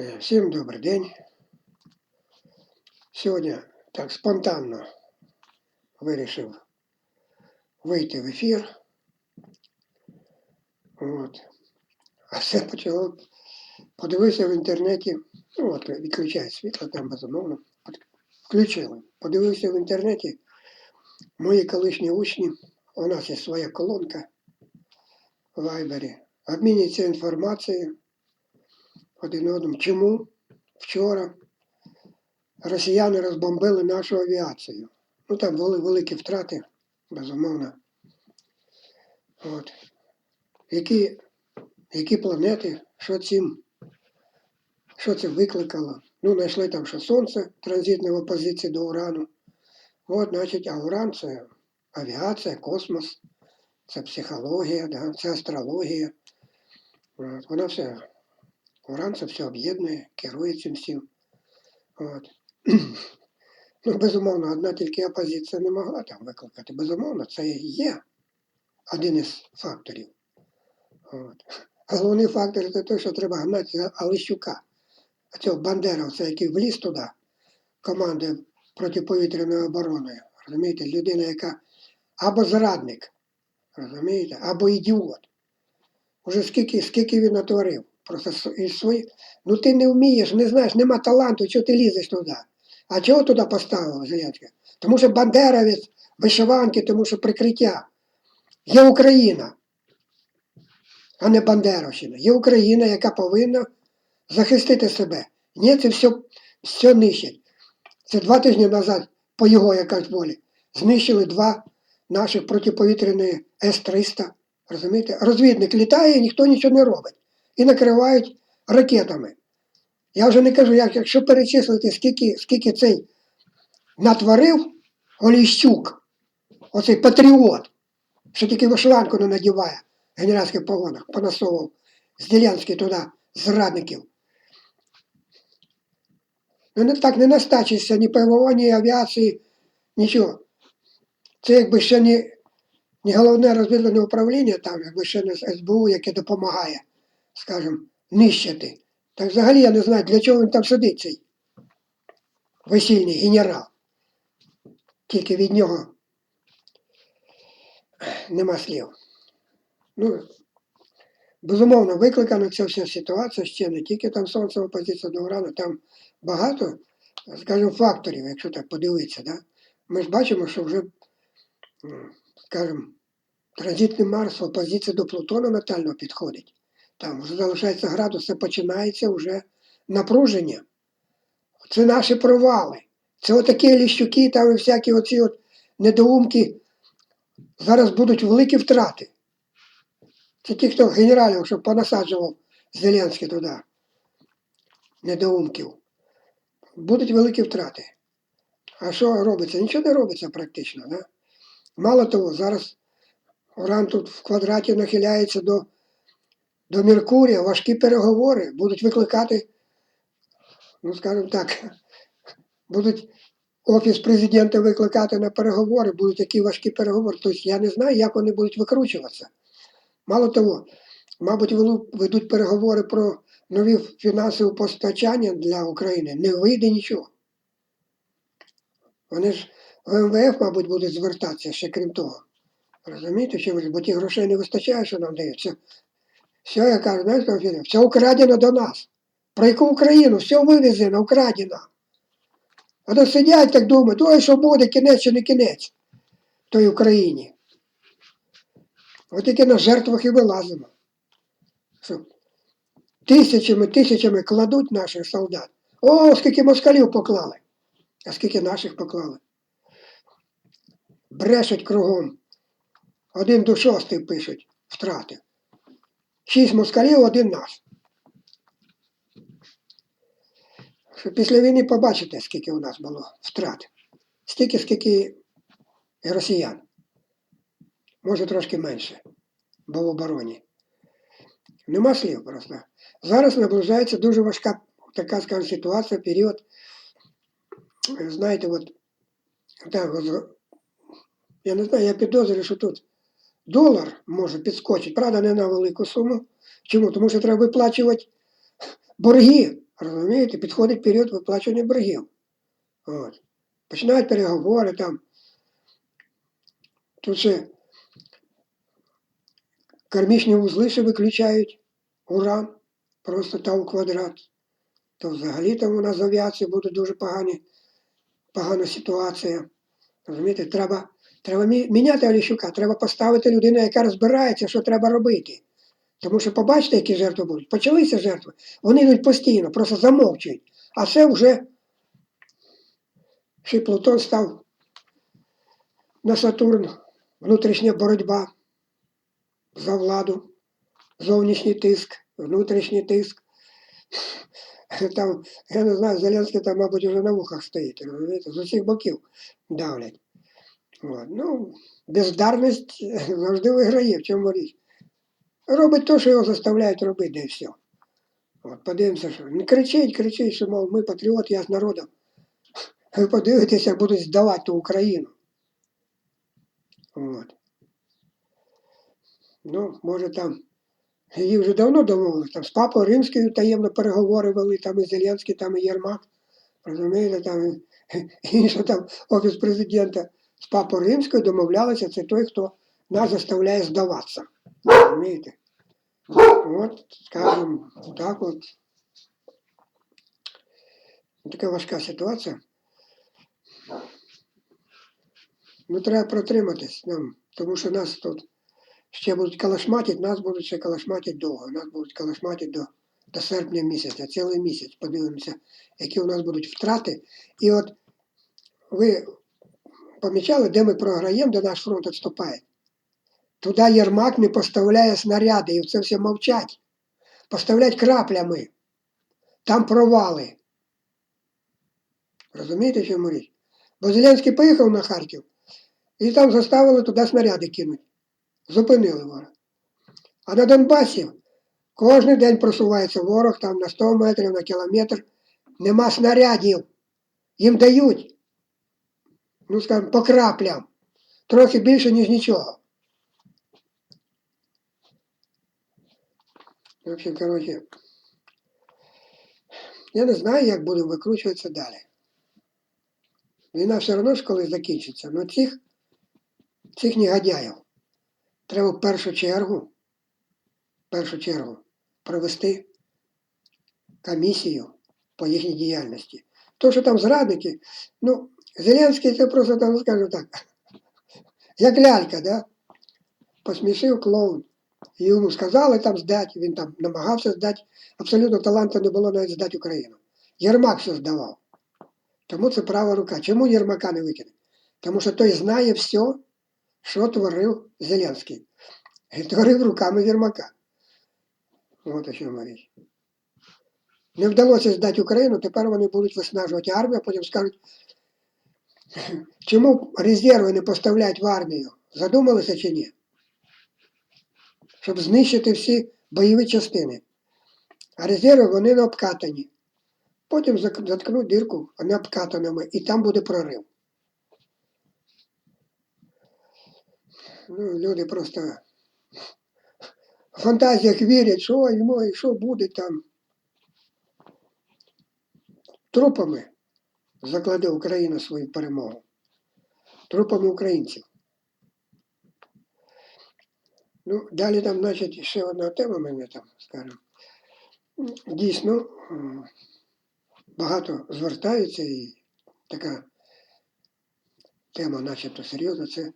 Е, Всім добрий день. Сьогодні так спонтанно вирішив вийти в ефір. От. А все почало. Подивився в інтернеті, ну от відключають світло, там безумовно. Включили. Подивився в інтернеті. Мої колишні учні, у нас є своя колонка в Вайбері, обмінюються інформацією один одному. Чому вчора росіяни розбомбили нашу авіацію? Ну там були великі втрати, безумовно. От. Які, які планети, що цим, що це викликало? Ну, знайшли там, що сонце транзитне в опозиції до урану. От, значить, а уран це авіація, космос, це психологія, да, це астрологія. От, вона все Уран це все об'єднує, керує цим всім. От. Ну, безумовно, одна тільки опозиція не могла там викликати. Безумовно, це є один із факторів. От. Головний фактор це те, що треба гнати Алищука. Цього бандеровця, який вліз туди, командує протиповітряною обороною. Розумієте, людина, яка або зрадник, розумієте, або ідіот. Уже скільки, скільки він натворив. Просто із свої... Ну ти не вмієш, не знаєш, нема таланту, чого ти лізеш туди. А чого туди поставили Зеленського? Тому що бандеровець, вишиванки, тому що прикриття. Є Україна, а не Бандеровщина. Є Україна, яка повинна захистити себе. Ні, це все, все нищить. Це два тижні назад, по його якась волі, знищили два наших протиповітряних С-300. Розумієте? Розвідник літає, і ніхто нічого не робить. І накривають ракетами. Я вже не кажу, як, якщо перечислити, скільки, скільки цей натворив Оліщук, оцей патріот, що тільки вишиванку не надіває в генеральських погонах, понасовував з Ділянський туди, зрадників. Ну не так не настачишся ні ПВО, ні авіації, нічого. Це якби ще не, не головне розвідувальне управління, там, якби ще не СБУ, яке допомагає, скажімо, нищити. Так взагалі я не знаю, для чого він там сидить, цей весільний генерал. Тільки від нього нема слів. Ну, безумовно, викликана ця вся ситуація ще не тільки там сонцева позиція до урану, там багато, скажімо, факторів, якщо так подивитися. Да? Ми ж бачимо, що вже, скажімо, транзитний Марс в опозиції до Плутона натально підходить. Там вже залишається градус, це починається вже напруження. Це наші провали. Це отакі ліщуки, там і всякі оці от недоумки. Зараз будуть великі втрати. Це ті, хто генералів, що понасаджував Зеленський туди. Недоумків. Будуть великі втрати. А що робиться? Нічого не робиться практично. Да? Мало того, зараз Уран тут в квадраті нахиляється до, до Меркурія, важкі переговори будуть викликати, ну скажімо так, будуть офіс президента викликати на переговори, будуть такі важкі переговори. Тобто я не знаю, як вони будуть викручуватися. Мало того, мабуть, ведуть переговори про нові фінансові постачання для України. Не вийде нічого. Вони ж в МВФ, мабуть, будуть звертатися ще крім того. Розумієте, що ви? Бо ті грошей не вистачає, що нам дають. Все, я кажу, знаєш, там все украдено до нас. Про яку Україну? Все вивезено, украдено. А то сидять так думають, ой, що буде, кінець чи не кінець той Україні. От тільки на жертвах і вилазимо. Тисячами, тисячами кладуть наших солдат. О, скільки москалів поклали. А скільки наших поклали. Брешуть кругом. Один до шостий пишуть втрати. Шість москалів, один. Що Після війни побачите, скільки у нас було втрат. Стільки, скільки росіян. Може трошки менше, бо в обороні. Нема слів просто. Зараз наближається дуже важка така, скажімо, ситуація, період. Знаєте, от так, я не знаю, я підозрюю, що тут долар може підскочити, правда, не на велику суму. Чому? Тому що треба виплачувати борги Розумієте, підходить період виплачування боргів. От. Починають переговори там. Тут ще кармічні вузли ще виключають уран, просто та у квадрат. То взагалі там у нас з авіацією буде дуже погані, погана ситуація. Розумієте, треба, треба міняти Оліщука, треба поставити людину, яка розбирається, що треба робити. Тому що побачите, які жертви будуть. Почалися жертви, вони йдуть постійно, просто замовчують. А це вже ще Плутон став на Сатурн, внутрішня боротьба за владу, зовнішній тиск, внутрішній тиск. Там, я не знаю, Зеленський там, мабуть, вже на вухах стоїть, розумієте, з усіх боків давлять. От. Ну, бездарність завжди виграє, в чому річ. Робить те, що його заставляють робити, і все. От, подивимося, що. Не кричить, кричить, що, мов, ми патріот, я з народом. Ви подивитеся, будуть здавати ту Україну. От. Ну, може там. Її вже давно домовились. Там з Папою Римською таємно переговори вели, там і Зеленський, там і Єрмак. Розумієте, там і, інше там офіс президента з Папою Римською домовлялися, це той, хто нас заставляє здаватися. Розумієте? От, скажімо, так от. Така важка ситуація. Ну, треба протриматись нам, тому що нас тут ще будуть калашматити, нас будуть ще калашматити довго. Нас будуть калашматити до, до серпня місяця, цілий місяць. Подивимося, які у нас будуть втрати. І от ви помічали, де ми програємо, де наш фронт відступає. Туди Єрмак не поставляє снаряди, і це все мовчать. Поставлять краплями. Там провали. Розумієте, чому річ? Бо Зеленський поїхав на Харків і там заставили туди снаряди кинути. Зупинили ворог. А на Донбасі кожен день просувається ворог там на 100 метрів, на кілометр. Нема снарядів. Їм дають, ну скажімо, по краплям. Трохи більше, ніж нічого. В общем, коротше, я не знаю, як будемо викручуватися далі. Війна все одно ж колись закінчиться. але цих, цих негодяїв треба в першу чергу, в першу чергу провести комісію по їхній діяльності. То, що там зрадники, ну, Зеленський це просто там, скажу так, як лялька, да? посмішив клоун. Йому сказали там здати, він там намагався здати. Абсолютно таланту не було навіть здати Україну. Єрмак все здавав. Тому це права рука. Чому Єрмака не викине? Тому що той знає все, що творив Зеленський. І творив руками Єрмака. От о чому річ. Не вдалося здати Україну, тепер вони будуть виснажувати армію, а потім скажуть, чому резерви не поставляють в армію? Задумалися чи ні? Щоб знищити всі бойові частини. А резерви вони не обкатані. Потім заткнуть дірку не обкатаними, і там буде прорив. Ну, люди просто в фантазіях вірять, що ой, мой, що буде там. Трупами закладе Україна свою перемогу. Трупами українців. Ну, далі там, значить, ще одна тема мене там, скажімо. Дійсно, багато звертаються і така тема, начебто серйозна, це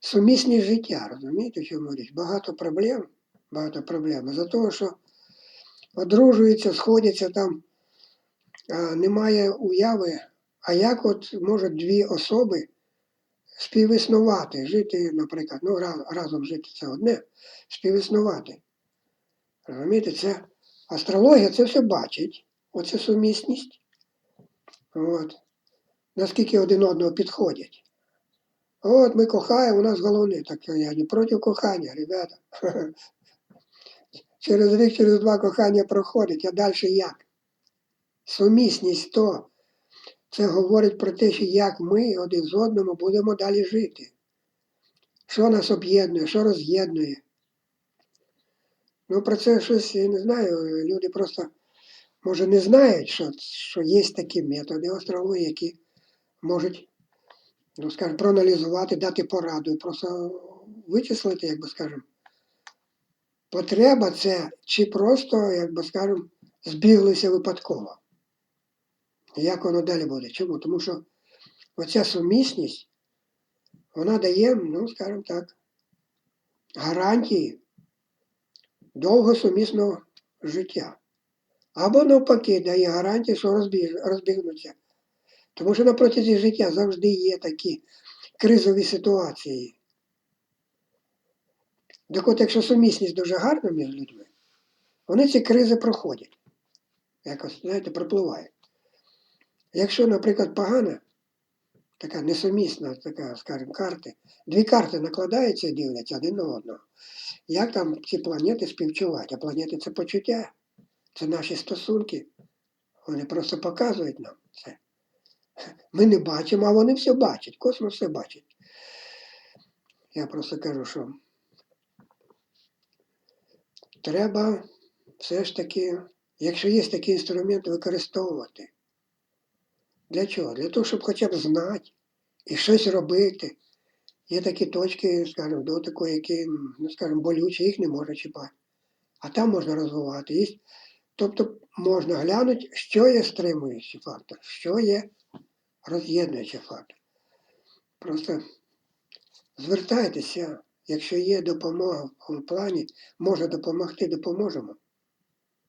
сумісність життя, розумієте, чому річ? Багато проблем, багато проблем. За того, що одружуються, сходяться там, а немає уяви, а як от можуть дві особи співіснувати, жити, наприклад, ну раз- разом жити це одне, співіснувати. Розумієте, це астрологія це все бачить, оце сумісність. От. Наскільки один одного підходять. От ми кохаємо, у нас головне. Так я не проти кохання, ребята. Через рік, через два кохання проходить, а далі як? Сумісність то. Це говорить про те, що як ми один з одним будемо далі жити. Що нас об'єднує, що роз'єднує. Ну, про це щось, я не знаю, люди просто може, не знають, що, що є такі методи астрології, які можуть, ну, скажімо, проаналізувати, дати пораду і просто вичислити, як би скажемо, потреба це чи просто, як би скажемо, збіглися випадково. Як воно далі буде? Чому? Тому що оця сумісність, вона дає, ну, скажімо так, гарантії довгосумісного життя. Або навпаки, дає гарантії, що розбіг, розбігнуться. Тому що на протязі життя завжди є такі кризові ситуації. Так от, якщо сумісність дуже гарна між людьми, вони ці кризи проходять. Якось, знаєте, пропливають. Якщо, наприклад, погана, така несумісна, така, скажімо, карти, дві карти накладаються і дивляться один на одного. Як там ці планети співчувають? А планети це почуття, це наші стосунки. Вони просто показують нам це. Ми не бачимо, а вони все бачать. Космос все бачить. Я просто кажу, що треба все ж таки, якщо є такі інструменти, використовувати. Для чого? Для того, щоб хоча б знати і щось робити. Є такі точки, скажімо, дотику, які, ну, скажімо, болючі, їх не можна чіпати. А там можна розвивати. Є, тобто можна глянути, що є стримуючий фактор, що є роз'єднуючий фактор. Просто звертайтеся, якщо є допомога в плані, може допомогти, допоможемо.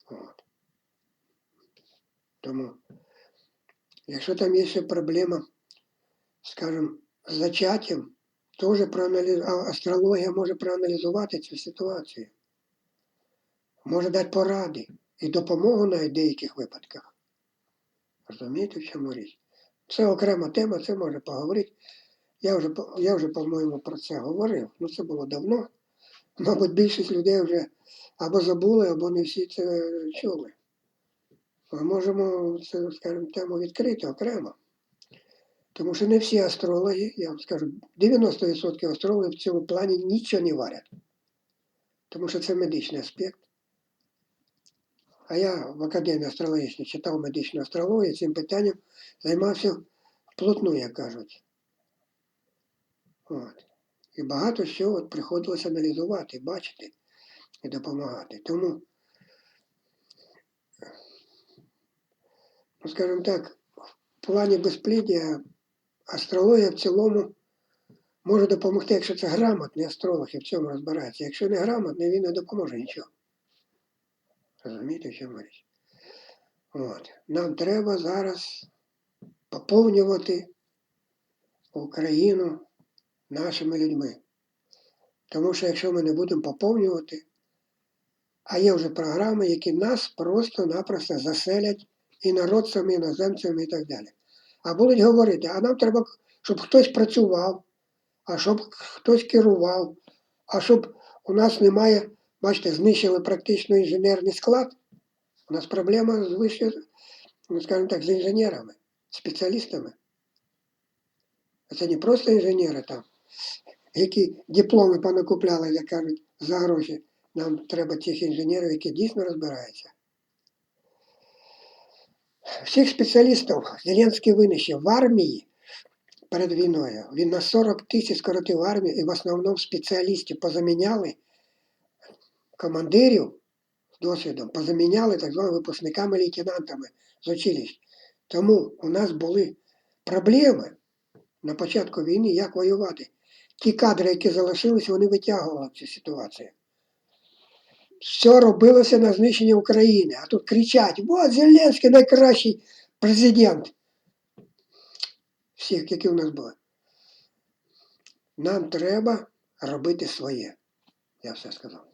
От. Тому, якщо там є ще проблема, скажімо, з зачаттям, теж проаналіз... астрологія може проаналізувати цю ситуацію. Може дати поради і допомогу в деяких випадках. Розумієте, в чому річ? Це окрема тема, це може поговорити. Я вже, я вже, по-моєму, про це говорив. Ну, це було давно. Мабуть, більшість людей вже або забули, або не всі це чули. Ми можемо це, скажімо, тему відкрити окремо. Тому що не всі астрологи, я вам скажу, 90% астрологів в цьому плані нічого не варять. Тому що це медичний аспект. А я в Академії астрологічній читав медичну астрологію, цим питанням займався вплотну, як кажуть. От. І багато що от приходилось аналізувати, бачити і допомагати. Тому, скажімо так, в плані безпліддя астрологія в цілому може допомогти, якщо це грамотний астролог і в цьому розбирається. Якщо не грамотний, він не допоможе нічого. Розумієте, в чому річ? От. Нам треба зараз поповнювати Україну нашими людьми. Тому що якщо ми не будемо поповнювати, а є вже програми, які нас просто-напросто заселять і народцями, іноземцями і так далі. А будуть говорити, а нам треба, щоб хтось працював, а щоб хтось керував, а щоб у нас немає, бачите, знищили практично інженерний склад. У нас проблема з вище, ну, скажімо так, з інженерами, спеціалістами. Це не просто інженери там, які дипломи понакупляли, як кажуть, за гроші. Нам треба тих інженерів, які дійсно розбираються. Всіх спеціалістів Зеленський винищив в армії перед війною. Він на 40 тисяч скоротив армію і в основному спеціалістів позаміняли командирів з досвідом, позаміняли так званими випускниками лейтенантами з училищ. Тому у нас були проблеми на початку війни, як воювати. Ті кадри, які залишились, вони витягували цю ситуацію. Все робилося на знищення України. А тут кричать: от Зеленський найкращий президент. Всіх, які у нас були. Нам треба робити своє. Я все сказав.